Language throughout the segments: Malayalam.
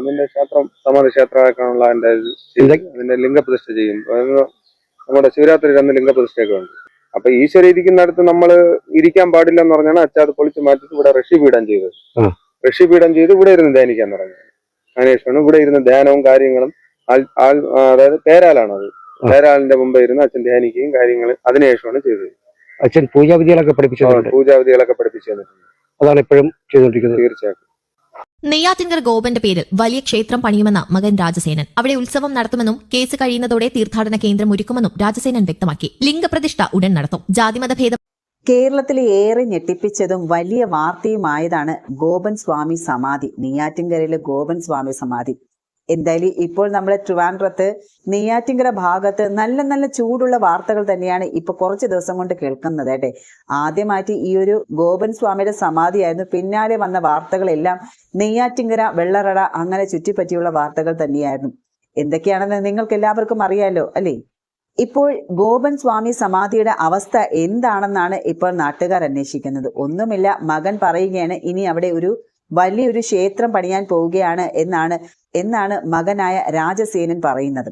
അതിന്റെ ക്ഷേത്രം സമാധി ക്ഷേത്രമാക്കാനുള്ള അതിന്റെ. അതിന്റെ ലിംഗപ്രതിഷ്ഠ ചെയ്യും. നമ്മുടെ ശിവരാത്രി അന്ന് ലിംഗപ്രതിഷ്ഠയൊക്കെ ഉണ്ട്. അപ്പൊ ഈശ്വര ഇരിക്കുന്നിടത്ത് നമ്മൾ ഇരിക്കാൻ പാടില്ല എന്ന് പറഞ്ഞാണ് അച്ഛൻ അത് പൊളിച്ചു മാറ്റിട്ട് ഇവിടെ ഋഷി പീഠം ചെയ്തത്. ഋഷി പീഠം ചെയ്ത് ഇവിടെ ഇരുന്ന് ധ്യാനിക്കാൻ തുടങ്ങി. അതിനുശേഷമാണ് ഇവിടെ ഇരുന്ന് ധ്യാനവും കാര്യങ്ങളും അതായത് പേരാലാണ് അത്. പേരാലിന്റെ പേരാളിന്റെ മുമ്പ് ഇരുന്ന് അച്ഛൻ ധ്യാനിക്കുകയും കാര്യങ്ങൾ അതിനുശേഷമാണ് ചെയ്തത് അച്ഛൻ പൂജാവിധികളൊക്കെ പഠിപ്പിച്ചു പൂജാവിധികളൊക്കെ പഠിപ്പിച്ചു തന്നിട്ടുണ്ട്. അതാണ് ഇപ്പോഴും ചെയ്തുകൊണ്ടിരിക്കുന്നത്. തീർച്ചയായിട്ടും. നെയ്യാറ്റിൻകർ ഗോപന്റെ പേരിൽ വലിയ ക്ഷേത്രം പണിയുമെന്ന മകൻ രാജസേനൻ. അവിടെ ഉത്സവം നടത്തുമെന്നും കേസ് കഴിയുന്നതോടെ തീർത്ഥാടന കേന്ദ്രം ഒരുക്കുമെന്നും രാജസേനൻ വ്യക്തമാക്കി. ലിംഗപ്രതിഷ്ഠ ഉടൻ നടത്തും. ജാതിമത ഭേദം കേരളത്തിലെ ഏറെ ഞെട്ടിപ്പിച്ചതും വലിയ വാർത്തയുമായതാണ് ഗോപൻ സ്വാമി സമാധി. നെയ്യാറ്റിൻകരയിലെ ഗോപൻ സ്വാമി സമാധി. എന്തായാലും ഇപ്പോൾ നമ്മളെ ട്രിവാൻഡ്രത്ത് നെയ്യാറ്റിങ്കര ഭാഗത്ത് നല്ല നല്ല ചൂടുള്ള വാർത്തകൾ തന്നെയാണ് ഇപ്പൊ കുറച്ച് ദിവസം കൊണ്ട് കേൾക്കുന്നത് കേട്ടെ. ആദ്യമായിട്ട് ഈ ഒരു ഗോപൻ സ്വാമിയുടെ സമാധിയായിരുന്നു. പിന്നാലെ വന്ന വാർത്തകളെല്ലാം നെയ്യാറ്റിങ്കര വെള്ളറട അങ്ങനെ ചുറ്റിപ്പറ്റിയുള്ള വാർത്തകൾ തന്നെയായിരുന്നു. എന്തൊക്കെയാണെന്ന് നിങ്ങൾക്ക് എല്ലാവർക്കും അറിയാലോ അല്ലേ? ഇപ്പോൾ ഗോപൻ സ്വാമി സമാധിയുടെ അവസ്ഥ എന്താണെന്നാണ് ഇപ്പോൾ നാട്ടുകാർ അന്വേഷിക്കുന്നത്. ഒന്നുമില്ല മകൻ പറയുകയാണ് ഇനി അവിടെ ഒരു വലിയൊരു ക്ഷേത്രം പണിയാൻ പോവുകയാണ് എന്നാണ് എന്നാണ് മകനായ രാജസേനൻ പറയുന്നത്.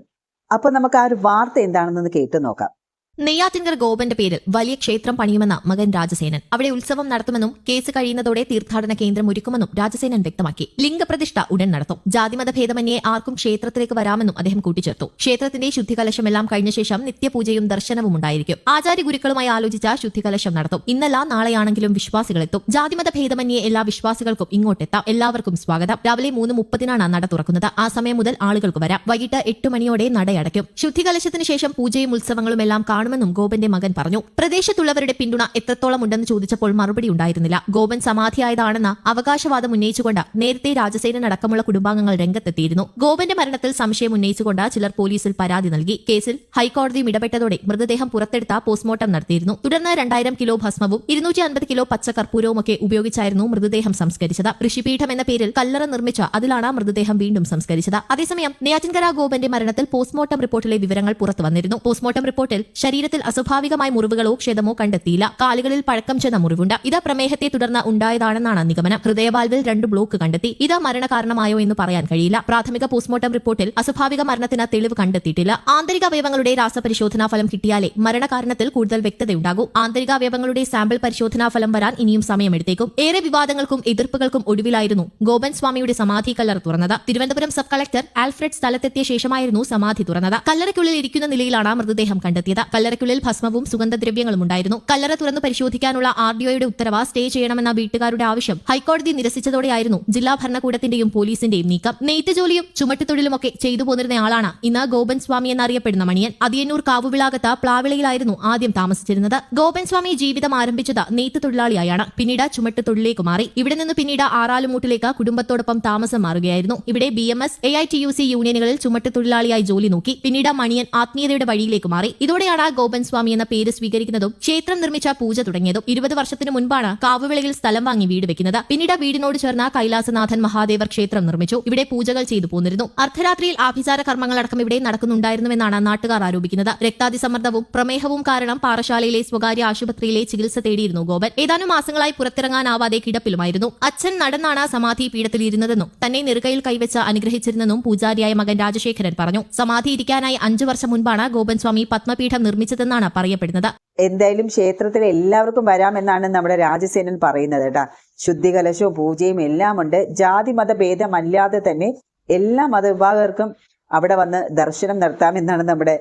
അപ്പോൾ നമുക്ക് ആ ഒരു വാർത്ത എന്താണെന്നൊന്ന് കേട്ടു നോക്കാം. നെയ്യാറ്റിൻകർ ഗോപന്റെ പേരിൽ വലിയ ക്ഷേത്രം പണിയുമെന്ന മകൻ രാജസേനൻ. അവിടെ ഉത്സവം നടത്തുമെന്നും കേസ് കഴിയുന്നതോടെ തീർത്ഥാടന കേന്ദ്രം ഒരുക്കുമെന്നും രാജസേനൻ വ്യക്തമാക്കി. ലിംഗപ്രതിഷ്ഠ ഉടൻ നടത്തും. ജാതിമത ഭേദമന്യേ ആർക്കും ക്ഷേത്രത്തിലേക്ക് വരാമെന്നും അദ്ദേഹം കൂട്ടിച്ചേർത്തു. ക്ഷേത്രത്തിന്റെ ശുദ്ധികലശമെല്ലാം കഴിഞ്ഞ ശേഷം നിത്യപൂജയും ദർശനവും ഉണ്ടായിരിക്കും. ആചാര്യ ഗുരുക്കളുമായി ആലോചിച്ച ശുദ്ധികലശം നടത്തും. ഇന്നല്ല നാളെയാണെങ്കിലും വിശ്വാസികളെത്തും. ജാതിമത ഭേദമന്യേ എല്ലാ വിശ്വാസികൾക്കും ഇങ്ങോട്ടെത്താം. എല്ലാവർക്കും സ്വാഗതം. രാവിലെ മൂന്ന് മുപ്പതിനാണ് നട തുറക്കുന്നത്. ആ സമയം മുതൽ ആളുകൾക്ക് വരാം. വൈകിട്ട് എട്ട് മണിയോടെ നടയടയ്ക്കും. ശുദ്ധികലശത്തിന് ശേഷം പൂജയും ഉത്സവങ്ങളും എല്ലാം കാണുമെന്നും ഗോപന്റെ മകൻ പറഞ്ഞു. പ്രദേശത്തുള്ളവരുടെ പിന്തുണ എത്രത്തോളം ഉണ്ടെന്ന് ചോദിച്ചപ്പോൾ മറുപടി ഉണ്ടായിരുന്നില്ല. ഗോപൻ സമാധിയായതാണെന്ന അവകാശവാദം ഉന്നയിച്ചുകൊണ്ട് നേരത്തെ രാജസേന അടക്കമുള്ള കുടുംബാംഗങ്ങൾ രംഗത്തെത്തിയിരുന്നു. ഗോപന്റെ മരണത്തിൽ സംശയം ഉന്നയിച്ചുകൊണ്ട് ചിലർ പോലീസിൽ പരാതി നൽകി. കേസിൽ ഹൈക്കോടതിയും ഇടപെട്ടതോടെ മൃതദേഹം പുറത്തെടുത്ത പോസ്റ്റ്മോർട്ടം നടത്തിയിരുന്നു. തുടർന്ന് രണ്ടായിരം കിലോ ഭസ്മവും ഇരുന്നൂറ്റി അൻപത് കിലോ പച്ച കർപ്പൂരവും ഒക്കെ ഉപയോഗിച്ചായിരുന്നു മൃതദേഹം സംസ്കരിച്ചത്. ഋഷിപീഠം എന്ന പേരിൽ കല്ലറ നിർമ്മിച്ച അതിലാണ് മൃതദേഹം വീണ്ടും സംസ്കരിച്ചത്. അതേസമയം നെയ്യാറ്റിൻകര ഗോപന്റെ മരണത്തിൽ പോസ്റ്റ്മോർട്ടം റിപ്പോർട്ടിലെ വിവരങ്ങൾ പുറത്തു വന്നിരുന്നു. പോസ്റ്റ്മോർട്ടം റിപ്പോർട്ടിൽ ശരീരത്തിൽ അസ്വാഭാവികമായ മുറിവുകളോ ക്ഷതമോ കണ്ടെത്തിയില്ല. കാലുകളിൽ പഴക്കം ചെന്ന മുറിവുണ്ട്. ഇത് പ്രമേഹത്തെ തുടർന്ന് ഉണ്ടായതാണെന്നാണ് നിഗമനം. ഹൃദയവാൽവിൽ രണ്ട് ബ്ലോക്ക് കണ്ടെത്തി. ഇത് മരണകാരണമായോ എന്ന് പറയാൻ കഴിയില്ല. പ്രാഥമിക പോസ്റ്റ്മോർട്ടം റിപ്പോർട്ടിൽ അസ്വാഭാവിക മരണത്തിന് തെളിവ് കണ്ടെത്തിയിട്ടില്ല. ആന്തരിക അവയവങ്ങളുടെ രാസപരിശോധനാ ഫലം കിട്ടിയാലേ മരണകാരണത്തിൽ കൂടുതൽ വ്യക്തതയുണ്ടാകൂ. ആന്തരിക അവയവങ്ങളുടെ സാമ്പിൾ പരിശോധനാ ഫലം വരാൻ ഇനിയും സമയമെടുത്തേക്കും. ഏറെ വിവാദങ്ങൾക്കും എതിർപ്പുകൾക്കും ഒടുവിലായിരുന്നു ഗോപൻ സ്വാമിയുടെ സമാധി കല്ലറ തുറന്നത്. തിരുവനന്തപുരം സബ് കളക്ടർ ആൽഫ്രഡ് സ്ഥലത്തെത്തിയ ശേഷമായിരുന്നു സമാധി തുറന്നത്. കല്ലറയ്ക്കുള്ളിൽ ഇരിക്കുന്ന നിലയിലാണ് മൃതദേഹം കണ്ടെത്തിയത്. കല്ലറയ്ക്കുള്ളിൽ ഭസ്മവും സുഗന്ധദ്രവ്യങ്ങളും ഉണ്ടായിരുന്നു. കല്ലറ തുറന്നു പരിശോധിക്കാനുള്ള ആർ ഡിഒയുടെ ഉത്തരവ് സ്റ്റേ ചെയ്യണമെന്ന വീട്ടുകാരുടെ ആവശ്യം ഹൈക്കോടതി നിരസിച്ചതോടെയായിരുന്നു ജില്ലാ ഭരണകൂടത്തിന്റെയും പോലീസിന്റെയും നീക്കം. നെയ്ത്ത് ജോലിയും ചുമട്ടുതൊഴിലുമൊക്കെ ചെയ്തു പോന്നിരുന്നയാളാണ് ഇന്ന് ഗോപൻ സ്വാമി എന്നറിയപ്പെടുന്ന മണിയൻ. അതിയന്നൂർ കാവുവിളാകത്ത് പ്ലാവിളയിലായിരുന്നു ആദ്യം താമസിച്ചിരുന്നത്. ഗോപൻ സ്വാമി ജീവിതം ആരംഭിച്ചത് നെയ്ത്ത് തൊഴിലാളിയായാണ്. പിന്നീട് ചുമട്ട് തൊഴിലേക്ക് മാറി. ഇവിടെ നിന്ന് പിന്നീട് ആറാലുമൂട്ടിലേക്ക് കുടുംബത്തോടൊപ്പം താമസം മാറുകയായിരുന്നു. ഇവിടെ B M S A I T U C യൂണിയനുകളിൽ ചുമട്ട് തൊഴിലാളിയായി ജോലി നോക്കി. പിന്നീട് മണിയൻ ആത്മീയതയുടെ വഴിയിലേക്ക് മാറി. ഇതോടെയാണ് ഗോപൻ സ്വാമി എന്ന പേര് സ്വീകരിക്കുന്നതും ക്ഷേത്രം നിർമ്മിച്ച പൂജ തുടങ്ങിയതും ഇരുപത് വർഷത്തിനു മുൻപാണ് കാവുവിളയിൽ സ്ഥലം വാങ്ങി വീട് വെക്കുന്നത്. പിന്നീട് വീടിനോട് ചേർന്ന കൈലാസനാഥൻ മഹാദേവർ ക്ഷേത്രം നിർമ്മിച്ചു. ഇവിടെ പൂജകൾ ചെയ്തു പോന്നിരുന്നു. അർദ്ധരാത്രിയിൽ ആഭിചാര കർമ്മങ്ങളടക്കം ഇവിടെ നടക്കുന്നുണ്ടായിരുന്നുവെന്നാണ് നാട്ടുകാർ ആരോപിക്കുന്നത്. രക്താതിസമ്മർദ്ദവും പ്രമേഹവും കാരണം പാറശാലയിലെ സ്വകാര്യ ആശുപത്രിയിലെ ചികിത്സ തേടിയിരുന്നു ഗോപൻ. ഏതാനും മാസങ്ങളായി പുറത്തിറങ്ങാനാവാതെ കിടപ്പിലുമായിരുന്നു. അച്ഛൻ നടന്നാണ് സമാധി പീഠത്തിലിരുന്നതെന്നും തന്നെ നെറുകയിൽ കൈവച്ച് അനുഗ്രഹിച്ചിരുന്നെന്നും പൂജാരിയായ മകൻ രാജശേഖരൻ പറഞ്ഞു. സമാധി ഇരിക്കാനായി അഞ്ചു വർഷം മുൻപാണ് ഗോപൻ സ്വാമി പത്മപീഠം നിർമ്മിച്ചതെന്നാണ് പറയപ്പെടുന്നത്. എന്തായാലും ക്ഷേത്രത്തിൽ എല്ലാവർക്കും വരാമെന്നാണ് നമ്മുടെ രാജസേനൻ പറയുന്നത് കേട്ടാ. ശുദ്ധികലശവും പൂജയും എല്ലാം ഉണ്ട് ജാതി മത ഭേദമല്ലാതെ തന്നെ എല്ലാ മതവിഭാഗർക്കും അവിടെ വന്ന് ദർശനം നടത്താമെന്നാണ് നമ്മുടെ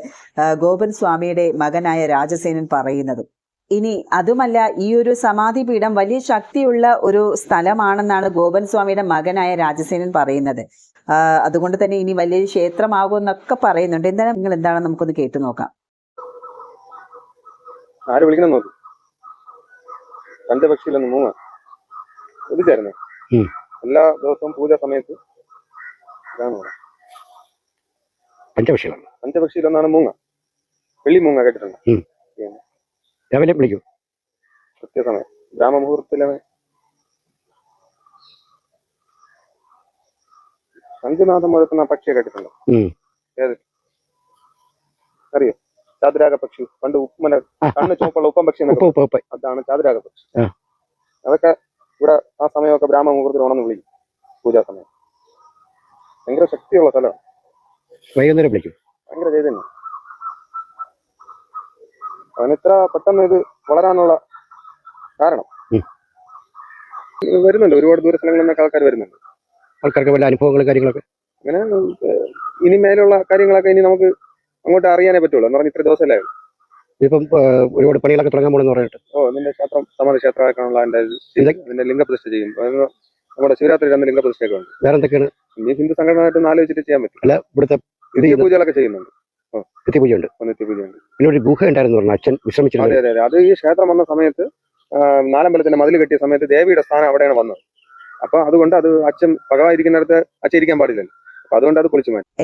ഗോപൻ സ്വാമിയുടെ മകനായ രാജസേനൻ പറയുന്നത്. ഇനി അതുമല്ല ഈ ഒരു സമാധി പീഠം വലിയ ശക്തിയുള്ള ഒരു സ്ഥലമാണെന്നാണ് ഗോപൻ സ്വാമിയുടെ മകനായ രാജസേനൻ പറയുന്നത്. അതുകൊണ്ട് തന്നെ ഇനി വലിയൊരു ക്ഷേത്രമാകുമെന്നൊക്കെ പറയുന്നുണ്ട്. എന്തായാലും നിങ്ങൾ എന്താണെന്ന് നമുക്കൊന്ന് കേട്ടു നോക്കാം. ആര് വിളിക്കണം നോക്ക്. രണ്ട് മൂങ്ങ. മൂന്ന് ഉം. എല്ലാ ദിവസവും പൂജ സമയത്ത്. പഞ്ചപക്ഷികളാണ് പഞ്ചപക്ഷിയിലൊന്നാണ് മൂങ്ങ. വെള്ളി മൂങ്ങ കേട്ടിട്ടുണ്ട്. രാവിലെ വിളിക്കൂ. കൃത്യസമയം. ഗ്രാമമുഹൂർത്തത്തിലെ അഞ്ചുനാഥം മുഴക്കുന്ന പക്ഷിയെ കേട്ടിട്ടുണ്ടോ. ഏത്? അറിയോ? ചാതുരാഗ പക്ഷി. പണ്ട് ഉപ്പുമന കണ്ണ് ചുവപ്പുള്ള ഉപ്പം പക്ഷി എന്നൊക്കെ ഉപ്പ് ഉപ്പ് ഉപ്പ്. അതാണ് ചാതുരാഗ പക്ഷി. ആ. അതൊക്കെ ഇവിടെ ആ സമയമൊക്കെ ബ്രാഹ്മ മുഹൂർത്തത്തിൽ ഉണർന്ന് വിളിക്കും. പൂജാ സമയം. ഭയങ്കര ശക്തിയുള്ള സ്ഥലമാണ്. വൈകുന്നേരം വിളിക്കും. ഭയങ്കര ചൈതന്യം അവനിത്ര പെട്ടെന്ന് ഇത് വളരാനുള്ള കാരണം? ഉം. വരുന്നുണ്ട്. ഒരുപാട് ദൂര സ്ഥലങ്ങളിൽ നിന്നൊക്കെ ആൾക്കാർ വരുന്നുണ്ട്. ആൾക്കാർക്ക് വല്ല അനുഭവങ്ങളും കാര്യങ്ങളൊക്കെ? അങ്ങനെ ഏഹ്, ഇനി മേലുള്ള കാര്യങ്ങളൊക്കെ ഇനി നമുക്ക് അങ്ങോട്ട് അറിയാനേ പറ്റുള്ളൂ. എന്ന് പറഞ്ഞാൽ ഇത്ര ദിവസമല്ലേ. ഇപ്പം ഒരുപാട് പണികളൊക്കെ തുടങ്ങാൻ പോണെന്ന് പറഞ്ഞിട്ട് ഓ നിന്റെ ക്ഷേത്രം സമാധി ക്ഷേത്രമാക്കാനുള്ള എന്റെ നിന്റെ ലിംഗപ്രതിഷ്ഠ ചെയ്യും. നമ്മുടെ ശിവരാത്രി അന്ന് ലിംഗപ്രതിഷ്ഠയൊക്കെ ഉണ്ട്. വേറെ എന്തൊക്കെയാണ് നീ ഹിന്ദു സംഘടനയായിട്ട് ഒന്ന് ആലോചിച്ചിട്ട് ചെയ്യാൻ പറ്റും അല്ല ഇവിടുത്തെ പൂജകളൊക്കെ ചെയ്യുന്നുണ്ട്. നിത്യപൂജയുണ്ട്. നിത്യപൂജയുണ്ട്. പിന്നെ ഒരു ഗുഹ ഉണ്ടായിരുന്നു പറഞ്ഞു അച്ഛൻ വിശ്രമിച്ചു അതെ അതെ അതെ. ഈ ക്ഷേത്രം വന്ന സമയത്ത് നാലമ്പലത്തിന്റെ മതിൽ കെട്ടിയ സമയത്ത് ദേവിയുടെ സ്ഥാനം അവിടെയാണ് വന്നത്. അപ്പൊ അതുകൊണ്ട് അത് അച്ഛൻ പകവായിരിക്കുന്നിടത്ത് അച്ഛൻ ഇരിക്കാൻ പാടില്ലല്ലോ.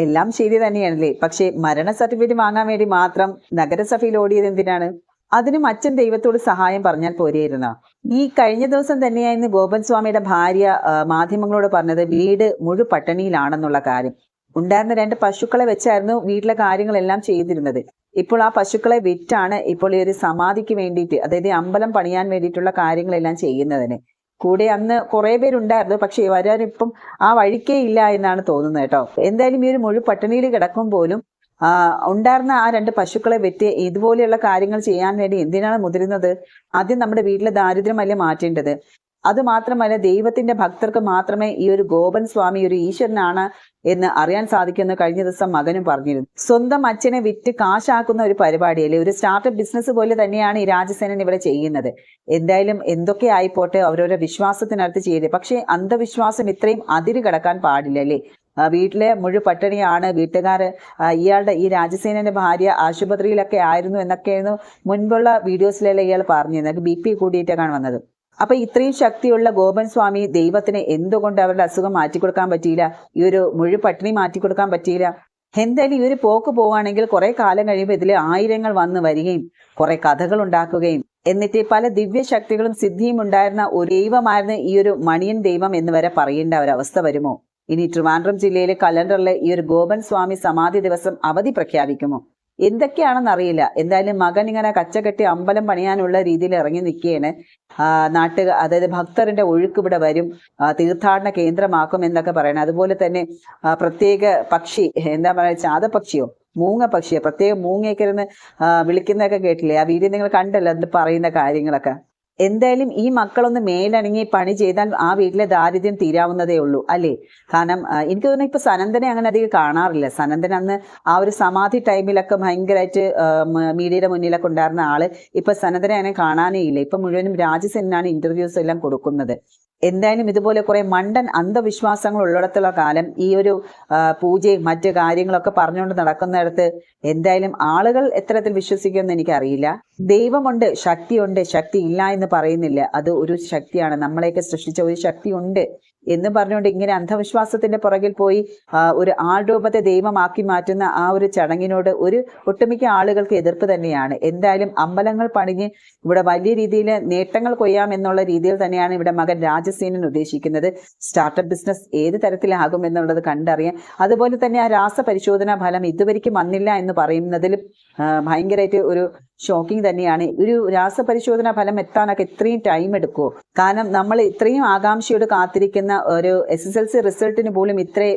എല്ലാം ശരി തന്നെയാണല്ലേ. പക്ഷേ മരണ സർട്ടിഫിക്കറ്റ് വാങ്ങാൻ വേണ്ടി മാത്രം നഗരസഭയിൽ ഓടിയത് എന്തിനാണ്? അതിനും അച്ഛൻ ദൈവത്തോട് സഹായം പറഞ്ഞാൽ പോരായിരുന്ന ഈ കഴിഞ്ഞ ദിവസം തന്നെയായിരുന്നു ഗോപൻ സ്വാമിയുടെ ഭാര്യ മാധ്യമങ്ങളോട് പറഞ്ഞത് വീട് മുഴു പട്ടണിയിലാണെന്നുള്ള കാര്യം. ഉണ്ടായിരുന്ന രണ്ട് പശുക്കളെ വെച്ചായിരുന്നു വീട്ടിലെ കാര്യങ്ങളെല്ലാം ചെയ്തിരുന്നത്. ഇപ്പോൾ ആ പശുക്കളെ വിറ്റാണ് ഇപ്പോൾ ഈ ഒരു സമാധിക്ക് വേണ്ടിയിട്ട് അതായത് അമ്പലം പണിയാൻ വേണ്ടിയിട്ടുള്ള കാര്യങ്ങളെല്ലാം ചെയ്യുന്നതിന്. കൂടെ അന്ന് കുറെ പേരുണ്ടായിരുന്നു. പക്ഷേ വരാനിപ്പം ആ വഴിക്കേ ഇല്ല എന്നാണ് തോന്നുന്നത് കേട്ടോ. എന്തായാലും ഈ ഒരു മുഴു പട്ടിണിയിൽ കിടക്കും പോലും ഉണ്ടായിരുന്ന ആ രണ്ട് പശുക്കളെ വെറ്റി ഇതുപോലെയുള്ള കാര്യങ്ങൾ ചെയ്യാൻ വേണ്ടി എന്തിനാണ് മുതിരുന്നത്? ആദ്യം നമ്മുടെ വീട്ടിലെ ദാരിദ്ര്യമല്ലേ മാറ്റേണ്ടത്? അത് മാത്രമല്ല ദൈവത്തിന്റെ ഭക്തർക്ക് മാത്രമേ ഈ ഒരു ഗോപൻ സ്വാമി ഒരു ഈശ്വരനാണ് എന്ന് അറിയാൻ സാധിക്കുമെന്ന് കഴിഞ്ഞ ദിവസം മകനും പറഞ്ഞിരുന്നു. സ്വന്തം അച്ഛനെ വിറ്റ് കാശാക്കുന്ന ഒരു പരിപാടി പരിപാടിയല്ലേ ഒരു സ്റ്റാർട്ടപ്പ് ബിസിനസ് പോലെ തന്നെയാണ് ഈ രാജസേനൻ ഇവിടെ ചെയ്യുന്നത്. എന്തായാലും എന്തൊക്കെ ആയിപ്പോട്ടെ അവരവരുടെ വിശ്വാസത്തിനടുത്ത് ചെയ്ത്. പക്ഷേ അന്ധവിശ്വാസം ഇത്രയും അതിര് കടക്കാൻ പാടില്ലല്ലേ ആ, വീട്ടിലെ മുഴു പട്ടിണിയാണ് വീട്ടുകാർ ഇയാളുടെ ഈ രാജസേനന്റെ ഭാര്യ ആശുപത്രിയിലൊക്കെ ആയിരുന്നു എന്നൊക്കെയായിരുന്നു മുൻപുള്ള വീഡിയോസിലെല്ലാം ഇയാൾ പറഞ്ഞിരുന്നത്. ബി പി കൂടിയിട്ടൊക്കെയാണ് വന്നത്. അപ്പൊ ഇത്രയും ശക്തിയുള്ള ഗോപൻ സ്വാമി ദൈവത്തിന് എന്തുകൊണ്ട് അവരുടെ അസുഖം മാറ്റിക്കൊടുക്കാൻ പറ്റിയില്ല? ഈ ഒരു മുഴു പട്ടിണി മാറ്റിക്കൊടുക്കാൻ പറ്റിയില്ല? എന്തായാലും ഈ ഒരു പോക്ക് പോവുകയാണെങ്കിൽ കുറെ കാലം കഴിയുമ്പോൾ ഇതിൽ ആയിരങ്ങൾ വന്നു വരികയും കുറെ കഥകൾ ഉണ്ടാക്കുകയും എന്നിട്ട് പല ദിവ്യശക്തികളും സിദ്ധിയും ഉണ്ടായിരുന്ന ഒരു ദൈവമായിരുന്ന ഈ ഒരു മണിയൻ ദൈവം എന്ന് വരെ പറയേണ്ട ഒരവസ്ഥ വരുമോ? ഇനി ട്രിവാൻഡ്രം ജില്ലയിലെ കലണ്ടറിലെ ഈ ഒരു ഗോപൻ സ്വാമി സമാധി ദിവസം അവധി പ്രഖ്യാപിക്കുമോ? എന്തൊക്കെയാണെന്ന് അറിയില്ല എന്തായാലും മകൻ ഇങ്ങനെ കച്ചകെട്ടി അമ്പലം പണിയാനുള്ള രീതിയിൽ ഇറങ്ങി നിൽക്കുകയാണ്. നാട്ടുക അതായത് ഭക്തരുടെ ഒഴുക്ക് ഇവിടെ വരും. തീർത്ഥാടന കേന്ദ്രമാക്കും എന്നൊക്കെ പറയണം. അതുപോലെ തന്നെ പ്രത്യേക പക്ഷി എന്താ പറയുക ചാതപക്ഷിയോ മൂങ്ങ പക്ഷിയോ പ്രത്യേക മൂങ്ങയൊക്കെ ഇരുന്ന് വിളിക്കുന്നതൊക്കെ കേട്ടില്ലേ? ആ വീഡിയോ നിങ്ങൾ കണ്ടല്ലോ അതിൽ പറയുന്ന കാര്യങ്ങളൊക്കെ. എന്തായാലും ഈ മക്കളൊന്ന് മേലണങ്ങി പണി ചെയ്താൽ ആ വീട്ടിലെ ദാരിദ്ര്യം തീരാവുന്നതേ ഉള്ളൂ അല്ലേ? കാരണം എനിക്ക് തോന്നുന്നു ഇപ്പൊ സനന്ദനെ അങ്ങനെ അധികം കാണാറില്ല. സനന്ദൻ അന്ന് ആ ഒരു സമാധി ടൈമിലൊക്കെ ഭയങ്കരമായിട്ട് മീഡിയയുടെ മുന്നിലൊക്കെ ഉണ്ടായിരുന്ന ആൾ ഇപ്പൊ സനന്ദനെ അങ്ങനെ കാണാനേ ഇല്ല. ഇപ്പൊ മുഴുവനും രാജസെന്നാണ് ഇന്റർവ്യൂസ് എല്ലാം കൊടുക്കുന്നത്. എന്തായാലും ഇതുപോലെ കുറേ മണ്ടൻ അന്ധവിശ്വാസങ്ങൾ ഉള്ളിടത്തുള്ള കാലം ഈ ഒരു പൂജയും മറ്റു കാര്യങ്ങളൊക്കെ പറഞ്ഞുകൊണ്ട് നടക്കുന്നിടത്ത് എന്തായാലും ആളുകൾ എത്തരത്തിൽ വിശ്വസിക്കുമെന്ന് എനിക്കറിയില്ല. ദൈവമുണ്ട് ശക്തിയുണ്ട് ശക്തി ഇല്ല എന്ന് പറയുന്നില്ല. അത് ഒരു ശക്തിയാണ്. നമ്മളെയൊക്കെ സൃഷ്ടിച്ച ഒരു ശക്തി ഉണ്ട് എന്ന് പറഞ്ഞുകൊണ്ട് ഇങ്ങനെ അന്ധവിശ്വാസത്തിന്റെ പുറകിൽ പോയി ഒരു ആൾരൂപത്തെ ദൈവമാക്കി മാറ്റുന്ന ആ ഒരു ചടങ്ങിനോട് ഒരു ഒട്ടുമിക്ക ആളുകൾക്ക് എതിർപ്പ് തന്നെയാണ്. എന്തായാലും അമ്പലങ്ങൾ പണിഞ്ഞ് ഇവിടെ വലിയ രീതിയിൽ നേട്ടങ്ങൾ കൊയ്യാം എന്നുള്ള രീതിയിൽ തന്നെയാണ് ഇവിടെ മകൻ രാജസേനൻ ഉദ്ദേശിക്കുന്നത്. സ്റ്റാർട്ടപ്പ് ബിസിനസ് ഏത് തരത്തിലാകും എന്നുള്ളത് കണ്ടറിയാം അതുപോലെ തന്നെ ആ രാസപരിശോധനാ ഫലം ഇതുവരെയ്ക്കും വന്നില്ല എന്ന് പറയുന്നതിലും ആ, ഭയങ്കരമായിട്ട് ഒരു ഷോക്കിംഗ് തന്നെയാണ്. ഒരു രാസപരിശോധന ഫലം എത്താനൊക്കെ ഇത്രയും ടൈം എടുക്കുമോ കാരണം നമ്മൾ ഇത്രയും ആകാംക്ഷയോട് കാത്തിരിക്കുന്ന ഒരു എസ് എസ് എൽ സി റിസൾട്ടിന് പോലും ഇത്രേ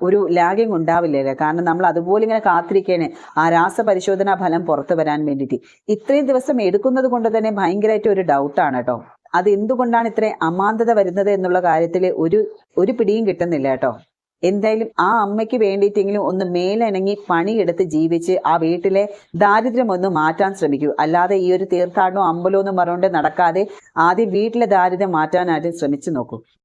ഒരു ലാഗിങ് ഉണ്ടാവില്ലല്ലേ. കാരണം നമ്മൾ അതുപോലെ ഇങ്ങനെ കാത്തിരിക്കേണ് ആ രാസപരിശോധനാ ഫലം പുറത്തു വരാൻ വേണ്ടിയിട്ട്. ഇത്രയും ദിവസം എടുക്കുന്നത് കൊണ്ട് തന്നെ ഭയങ്കരമായിട്ട് ഒരു ഡൗട്ടാണ് കേട്ടോ അത് എന്തുകൊണ്ടാണ് ഇത്രയും അമാന്തത വരുന്നത് എന്നുള്ള കാര്യത്തിൽ ഒരു ഒരു പിടിയും കിട്ടുന്നില്ല കേട്ടോ എന്തായാലും ആ അമ്മയ്ക്ക് വേണ്ടിയിട്ടെങ്കിലും ഒന്ന് മേലനങ്ങി പണിയെടുത്ത് ജീവിച്ച് ആ വീട്ടിലെ ദാരിദ്ര്യം ഒന്ന് മാറ്റാൻ ശ്രമിക്കൂ. അല്ലാതെ ഈ ഒരു തീർത്ഥാടനം അമ്പലവും എന്നും പറഞ്ഞുകൊണ്ട് നടക്കാതെ ആദ്യം വീട്ടിലെ ദാരിദ്ര്യം മാറ്റാനായിട്ട് ശ്രമിച്ചു നോക്കൂ.